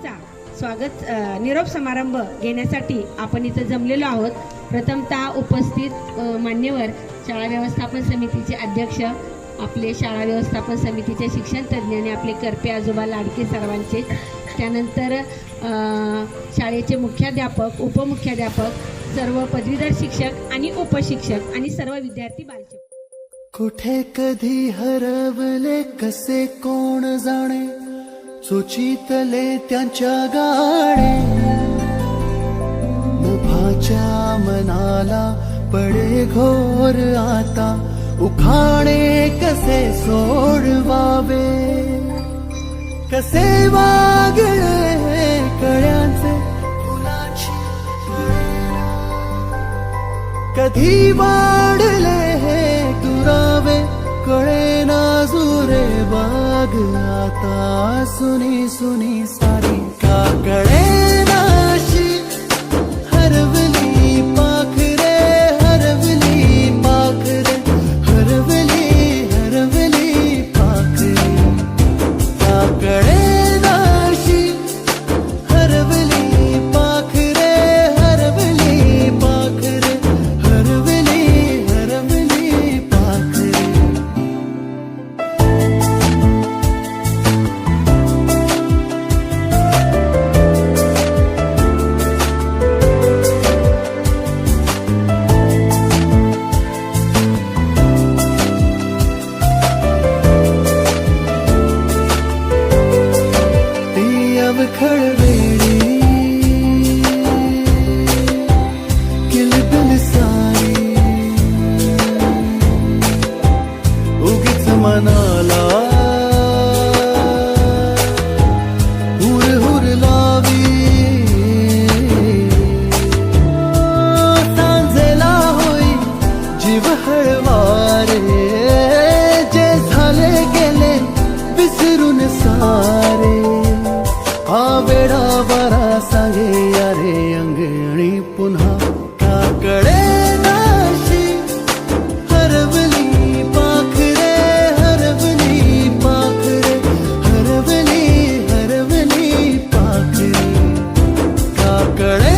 पदवीचा स्वागत निरोप समारंभ घेण्यासाठी आपण इथं जमलेलो आहोत. प्रथमतः उपस्थित मान्यवर शाळा व्यवस्थापन समितीचे अध्यक्ष आपले शाळा व्यवस्थापन समितीचे शिक्षण तज्ज्ञ आणि आपले करपे आजोबा लाडके सर्वांचे. त्यानंतर शाळेचे मुख्याध्यापक उपमुख्याध्यापक सर्व पदवीधर शिक्षक आणि उपशिक्षक आणि सर्व विद्यार्थी बालशिक्षक कुठे कधी हरवले कसे कोण जाणे? सुचितले त्यांच्या गाणे नभाच्या मनाला पडे घोर आता. उखाणे कसे सोडवावे? कसे वागळे कळ्यांचे? फुलाची कधी वाढले हे दुरावे? कळे बाग आता सुनी सुनी सारी का मनाला का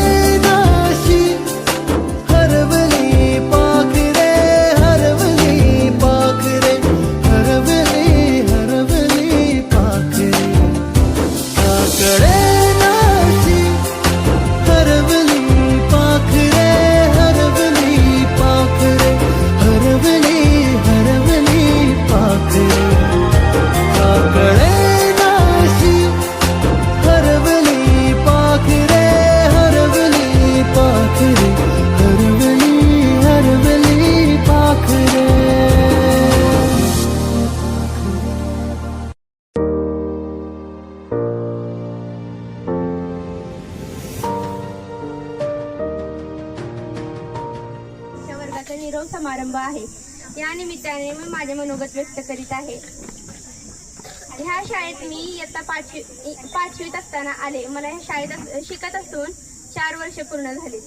या निमित्ताने मी माझे मनोगत व्यक्त करीत आहे. ह्या शाळेत मी इयत्ता पाचवी पाचवीत असताना आले. मला ह्या शाळेत शिकत असून चार वर्ष पूर्ण झाली.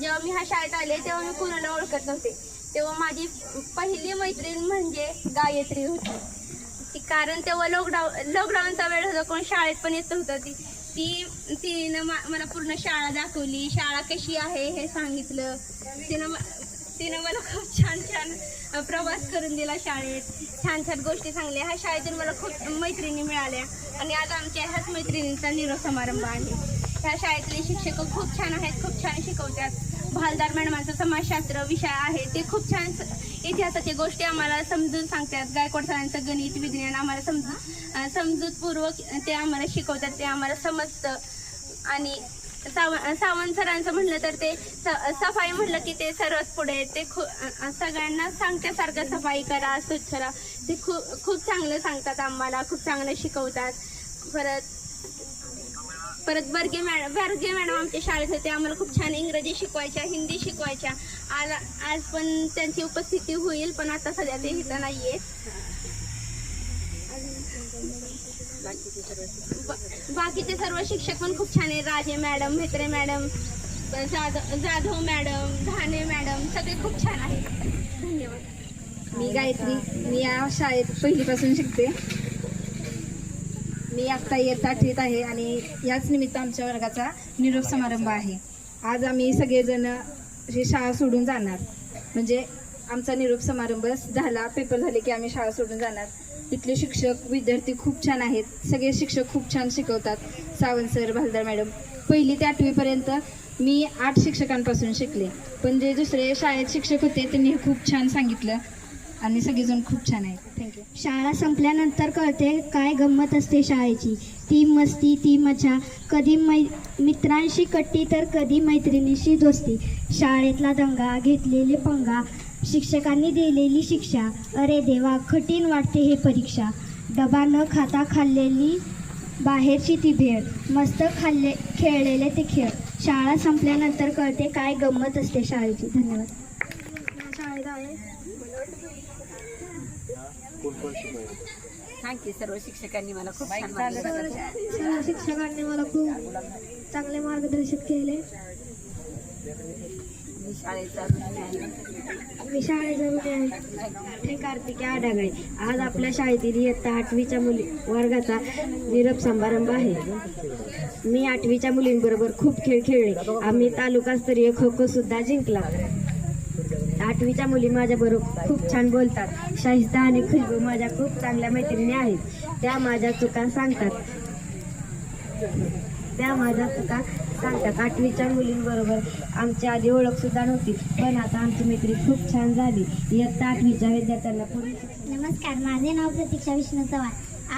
जेव्हा मी ह्या शाळेत आले तेव्हा मी कुणाला ओळखत नव्हते. तेव्हा माझी पहिली मैत्रीण म्हणजे गायत्री होती. ती कारण तेव्हा लॉकडाऊन लॉकडाऊनचा वेळ होता कोण शाळेत पण येत होतं ती ती तिनं मला पूर्ण शाळा दाखवली. शाळा कशी आहे हे सांगितलं. तिनं तिनं मला खूप छान छान प्रवास करून दिला शाळेत. छान छान गोष्टी सांगल्या. ह्या शाळेतून मला खूप मैत्रिणी मिळाल्या. आणि आज आमच्या ह्याच मैत्रिणींचा निरोप समारंभ आहे. ह्या शाळेतले शिक्षक खूप छान आहेत खूप छान शिकवतात. भालदार मॅडमांचं समाजशास्त्र विषय आहे ते खूप छान इतिहासाच्या गोष्टी आम्हाला समजून सांगतात. गायकवाड सरांचं गणित विज्ञान आम्हाला समजून समजूतपूर्वक ते आम्हाला शिकवतात ते आम्हाला समजतं. आणि साव सावंत सरांचं म्हणलं तर ते सफाई म्हणलं की ते सर्वच पुढे आहेत. ते खू सगळ्यांना सांगत्यासारखं सफाई करा स्वच्छ राहा. ते खूप खूप चांगलं सांगतात आम्हाला खूप चांगलं शिकवतात. परत परत बर्गे मॅडम बर्गे मॅडम आमच्या शाळेत होते. आम्हाला खूप छान इंग्रजी शिकवायच्या हिंदी शिकवायच्या. आज आज पण त्यांची उपस्थिती होईल पण आता सध्या ते इथं नाही आहेत बाकीचे सर्व शिक्षक. पण खूप छान आहे Raje madam Mhetre madam Jadhav Jadhav madam Dhane madam सगळे खूप छान आहेत. धन्यवाद. मी गायत्री. मी या शाळेत पहिलीपासून शिकते. मी आत्ता इयत्ता आठवीत आहे आणि याच निमित्त आमच्या वर्गाचा निरोप समारंभ आहे. आज आम्ही सगळेजण ही शाळा सोडून जाणार. म्हणजे आमचा निरोप समारंभ झाला पेपर झाले की आम्ही शाळा सोडून जाणार. तिथले शिक्षक विद्यार्थी खूप छान आहेत. सगळे शिक्षक खूप छान शिकवतात. Sawant sir Bhaldar madam. पहिली ते आठवीपर्यंत मी आठ शिक्षकांपासून शिकले. पण जे दुसरे शाळेत शिक्षक होते त्यांनी खूप छान सांगितलं. आणि सगळेजण खूप छान आहेत. थँक्यू शाळा संपल्यानंतर कळते काय गंमत असते शाळेची. ती मस्ती ती मजा. कधी मै मित्रांशी कट्टी तर कधी मैत्रिणीशी दोस्ती. शाळेतला दंगा घेतलेले पंगा. शिक्षकांनी दिलेली शिक्षा. अरे देवा कठीण वाटते हे परीक्षा. डबा न खाता खाल्लेली बाहेरची ती भेळ. मस्त खाल्ले खेळलेले ते खेळ. शाळा संपल्यानंतर कळते काय गंमत असते शाळेची. धन्यवाद. थँक्यू. सर्व शिक्षकांनी मला खूप. सर्व शिक्षकांनी मला खूप चांगले मार्गदर्शन केले. मी शाळेचा मी शाळेचा मुली कार्तिकी आडागळे आज आपल्या शाळेतील इयत्ता आठवीच्या मुली वर्गाचा निरप समारंभ आहे. मी आठवीच्या मुलींबरोबर खूप खेळ खेळले. आम्ही तालुकास्तरीय खो खो सुद्धा जिंकला. आठवीच्या मुली माझ्याबरोबर खूप छान बोलतात. शाहिस्ता आणि खुशबू माझ्या खूप चांगल्या मैत्रिणी आहेत. त्या माझ्या चुका सांगतात. त्या माझ्या चुका सांगतात आठवीच्या मुलींबरोबर आमची आधी ओळख सुद्धा नव्हती पण आता आमची मैत्री खूप छान झाली. इयत्ता आठवीच्या विद्यार्थ्यांना पुढे नमस्कार माझे नाव प्रतीक्षा विष्णू चव्हाण.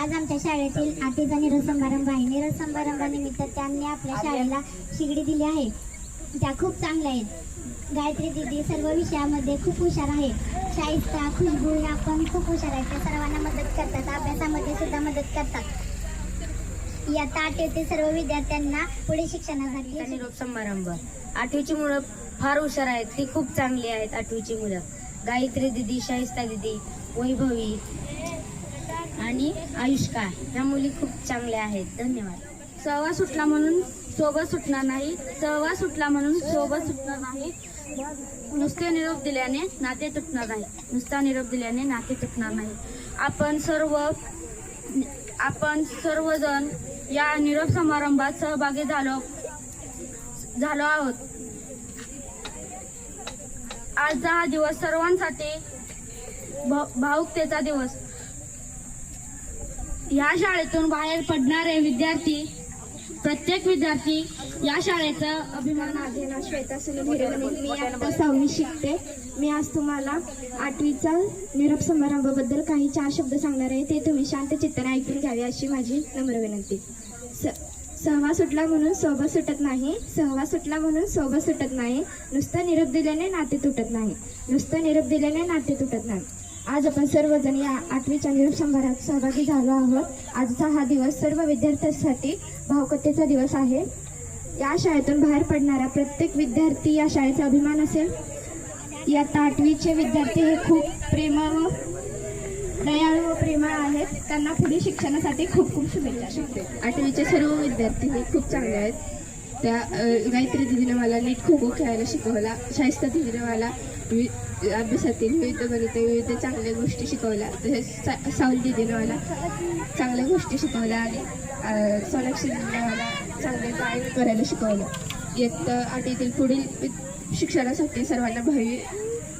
आज आमच्या शाळेतील आठवीचा निरोध समारंभ आहे. निरोध समारंभानिमित्त त्यांनी आपल्या शाळेला शिगडी दिली आहे. त्या खूप चांगल्या आहेत. गायत्री दिदी सर्व विषयामध्ये खूप हुशार आहे. शाहिस्ता खुशबू ह्या पण खूप हुशार आहेत. त्या सर्वांना मदत करतात. अभ्यासामध्ये सुद्धा मदत करतात. इयत्ता ते सर्व विद्यार्थ्यांना पुढे शिक्षणासाठी निरोप समारंभ. आठवीची मुलं फार हुशार आहेत. ती खूप चांगली आहेत आठवीची मुलं. गायत्री दिदी शाहिस्ता दिदी वैभवी आणि आयुष्का ह्या मुली खूप चांगल्या आहेत. धन्यवाद. सहवा सुटला म्हणून सोबत सुटणार नाही. सहवा सुटला म्हणून सोबत सुटणार नाही. नुसते निरोप दिल्याने नाते तुटणार नाही. नुसता निरोप दिल्याने नाते तुटणार नाही. आपण सर्व आपण सर्वजण या निरोप समारंभात सहभागी झालो झालो आहोत. आजचा हा दिवस सर्वांसाठी भावुकतेचा दिवस. या शाळेतून बाहेर पडणारे विद्यार्थी प्रत्येक विद्यार्थी या शाळेचा अभिमान माझे नाव श्वेता मी आता सहावी शिकते. मी आज तुम्हाला आठवीचा निरोप समारंभाबद्दल काही चार शब्द सांगणार आहे. ते तुम्ही शांत चित्ताने ऐकून घ्यावे अशी माझी नम्र विनंती. स सहवा सुटला म्हणून सोबत सुटत नाही. सहवा सुटला म्हणून सोबत सुटत नाही. नुसतं निरोप दिल्याने नाते तुटत नाही. नुसतं निरोप दिल्याने नाते तुटत नाही. आज आपण सर्वजण या आठवीच्या निरोप समारंभात सहभागी झालो आहोत. आजचा हा दिवस सर्व विद्यार्थ्यांसाठी भावकथेचा दिवस आहे. या शाळेतून बाहेर पडणारा प्रत्येक विद्यार्थी या शाळेचा अभिमान असेल. इयत्ता आठवीचे विद्यार्थी हे खूप प्रेम व दयाळू व प्रेमळ आहेत. त्यांना पुढील शिक्षणासाठी खूप खूप शुभेच्छा. आठवीचे सर्व विद्यार्थी हे खूप चांगले आहेत. त्या गायत्री दिदीने मला नीट खो खो खेळायला शिकवला. शाहिस्ता दिदीने मला वि अभ्यासातील विविध गणित विविध चांगल्या गोष्टी शिकवल्या. तसेच सा सावली दिदीने मला चांगल्या गोष्टी शिकवल्या आणि सोनाक्षी दिदीने मला चांगले गायन करायला शिकवलं. इयत्ता आठीतील पुढील शिक्षणासाठी सर्वांना भावी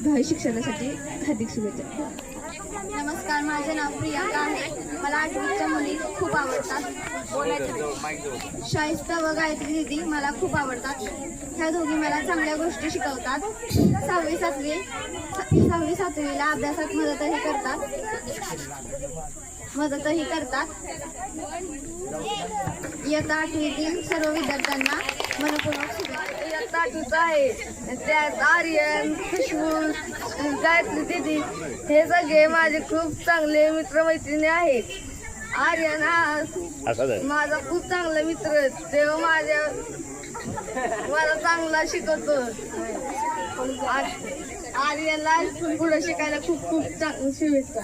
भावी शिक्षणासाठी हार्दिक शुभेच्छा. नमस्कार माझे नाव प्रियांका आहे. मला आठवीच्या मुली खूप आवडतात. शाहिस्ता व गायत्री दिदी मला खूप आवडतात. ह्या दोघी मला चांगल्या गोष्टी शिकवतात. सहावी सातवी सहावी सातवीला अभ्यासात मदतही करतात. मदतही करतात. इयत्ता आठवीतील सर्व विद्यार्थ्यांना मनपूर्वक आठवीचा आहे त्यात आर्यन खुशबू गायत्री दिदी हे सगळे माझे खूप चांगले मित्रमैत्रिणी आहेत. आर्यन हा माझा खूप चांगला मित्र तेव्हा माझ्या मला चांगला शिकवतो. आर- आर्यनला पुढे शिकायला खूप खूप चांगली शुभेच्छा.